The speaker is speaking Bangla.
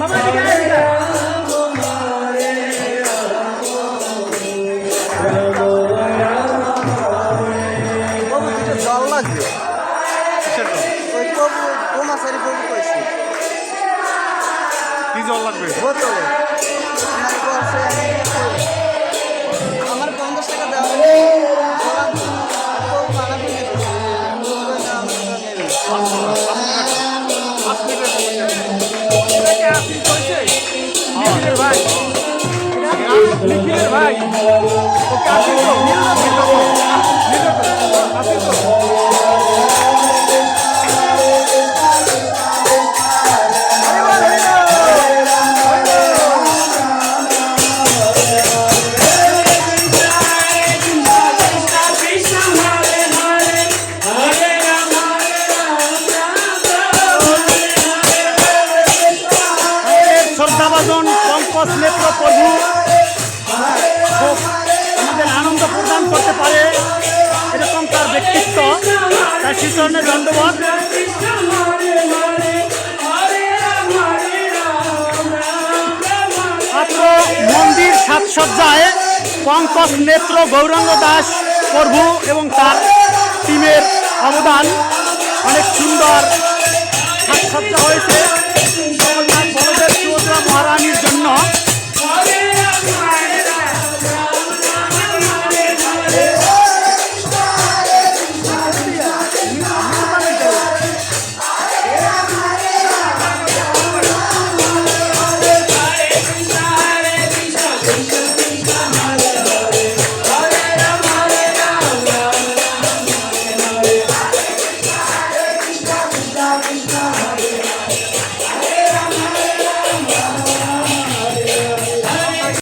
মামা দিকে জল লাগছে ওই কবু কমাসারি কবু কইছি। কি জল লাগবে? বোতলে। ভাই ভাই ওকে আপনি তো মিল না মিল তো আমাদের পঙ্কজ নেত্র প্রভু। আমাদের আনন্দ প্রদান করতে পারে এরকম তার ব্যক্তিত্ব। তার শিশরণে দণ্ডবোধ মন্দির সাজসজ্জায় পঙ্কজ নেত্র গৌরাঙ্গ দাস প্রভু এবং তার টিমের অবদান অনেক সুন্দর সাজসজ্জা হয়েছে।